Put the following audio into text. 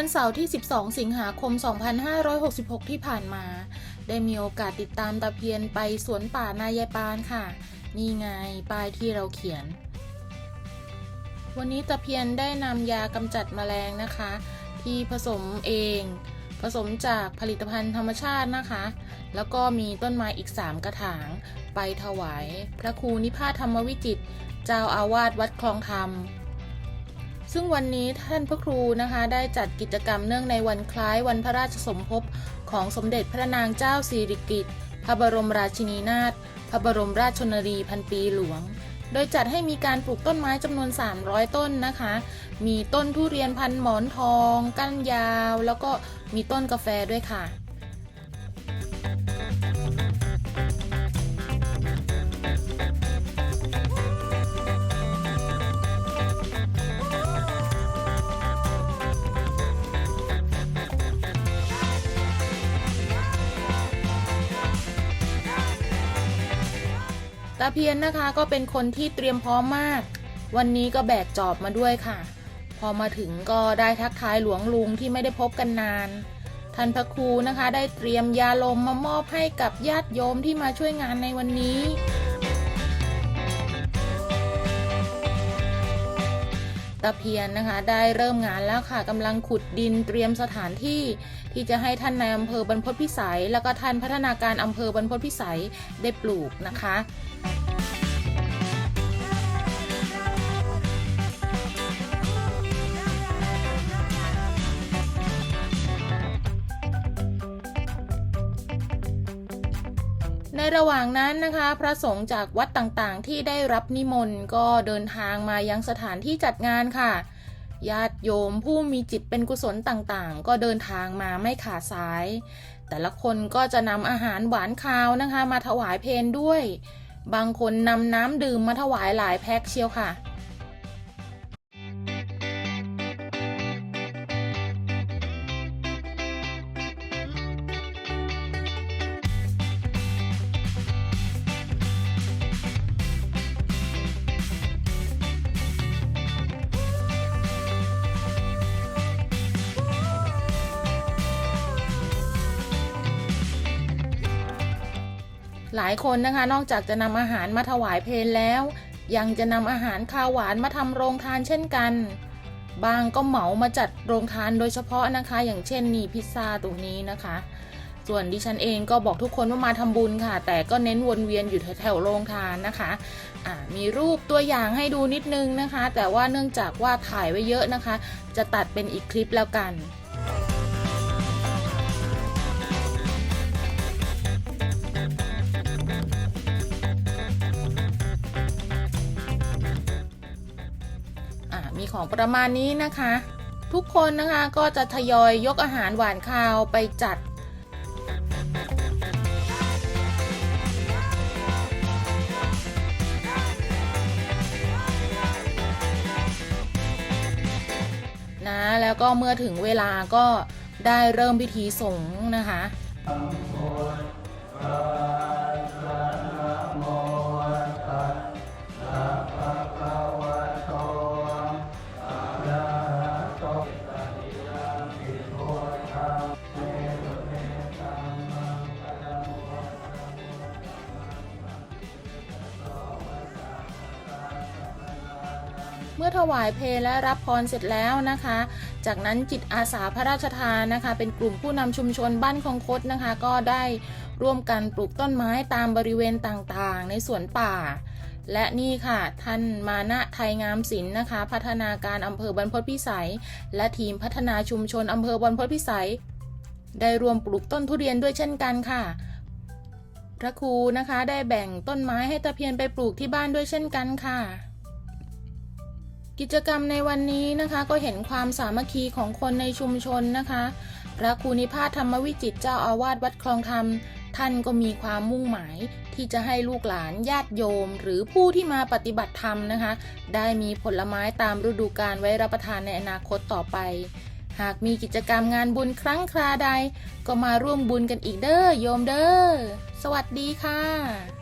วันเสาร์ที่ 12 สิงหาคม 2566 ที่ผ่านมา ได้มีโอกาสติดตามตะเพียนไปสวนป่านายายปานค่ะ นี่ไงป้ายที่เราเขียน วันนี้ตะเพียนได้นำยากำจัดแมลงนะคะ ที่ผสมเอง ผสมจากผลิตภัณฑ์ธรรมชาตินะคะ แล้วก็มีต้นไม้อีก 3 กระถาง ไปถวาย พระครูนิพาธธรรมวิจิตเจ้าอาวาสวัดคลองธรรม ซึ่งวันนี้ท่านพระครูนะคะได้จัดกิจกรรมเนื่องในวันคล้ายวันพระราชสมภพของสมเด็จพระนางเจ้าสิริกิติ์พระบรมราชินีนาถพระบรมราชชนนีพันปีหลวง โดยจัดให้มีการปลูกต้นไม้จำนวน 300 ต้นนะคะ มีต้นทุเรียนพันหมอนทองก้านยาว แล้วก็มีต้นกาแฟด้วยค่ะ ตาเพียนนะคะก็เป็นคนที่เตรียมพร้อมมาก วันนี้ก็แบกจอบมาด้วยค่ะ พอมาถึงก็ได้ทักทายหลวงลุงที่ไม่ได้พบกันนาน ท่านพระครูนะคะ ได้เตรียมยาลมมามอบให้กับญาติโยมที่มาช่วยงานในวันนี้ ตะเพียนนะคะ ได้เริ่มงานแล้วค่ะกำลังขุดดินเตรียมสถานที่ ที่จะให้ท่านในอำเภอบรรพตพิสัย แล้วก็ท่านพัฒนาการอำเภอบรรพตพิสัยได้ปลูกนะคะ ในระหว่างนั้นนะคะ พระสงฆ์จากวัดต่างๆ ที่ได้รับนิมนต์ก็เดินทางมายังสถานที่จัดงานค่ะ ญาติโยมผู้มีจิตเป็นกุศลต่างๆ ก็เดินทางมาไม่ขาดสาย แต่ละคนก็จะนำอาหารหวานคาวนะคะ มาถวายเพลด้วย บางคนนำน้ำดื่มมาถวายหลายแพ็คเชียวค่ะ หลายคนนะคะ นอกจากจะนำอาหารมาถวายเพลแล้ว ยังจะนำอาหารคาวหวานมาทำโรงทานเช่นกัน บางก็เหมามาจัดโรงทานโดยเฉพาะนะคะ อย่างเช่นนี่พิซซ่าตรงนี้นะคะ ส่วนดิฉันเองก็บอกทุกคนว่ามาทำบุญค่ะ แต่ก็เน้นวนเวียนอยู่แถวๆโรงทานนะคะะมีรูปตัวอย่างให้ดูนิดนึงนะคะ แต่ว่าเนื่องจากว่าถ่ายไว้เยอะนะคะ จะตัดเป็นอีกคลิปแล้วกัน ของประมาณนี้นะคะ ทุกคนนะคะก็จะทยอยยกอาหารหวานคาวไปจัดนะแล้วก็เมื่อถึงเวลาก็ได้เริ่มพิธีสงฆ์นะคะ เมื่อถวายเพลและรับพรเสร็จแล้วนะคะ จากนั้นจิตอาสาพระราชทานนะคะ เป็นกลุ่มผู้นำชุมชนบ้านคองคดนะคะ ก็ได้ร่วมกันปลูกต้นไม้ตามบริเวณต่างๆ ในสวนป่า และนี่ค่ะ ท่านมานะไทยงามศิลป์นะคะ พัฒนาการอำเภอบรรพตพิสัย และทีมพัฒนาชุมชนอำเภอบรรพตพิสัย ได้รวมปลูกต้นทุเรียนด้วยเช่นกันค่ะพระครูนะคะได้แบ่งต้นไม้ให้ตะเพียนไปปลูกที่บ้านด้วยเช่นกันค่ะ กิจกรรมในวันนี้นะคะก็เห็นความสามัคคีของคนในชุมชนนะคะ พระครูนิพาธธรรมวิจิตเจ้าอาวาสวัดคลองธรรม ท่านก็มีความมุ่งหมายที่จะให้ลูกหลานญาติโยม หรือผู้ที่มาปฏิบัติธรรมนะคะ ได้มีผลไม้ตามฤดูกาลไว้รับประทานในอนาคตต่อไป หากมีกิจกรรมงานบุญครั้งคราใด ก็มาร่วมบุญกันอีกเด้อโยมเด้อสวัสดีค่ะ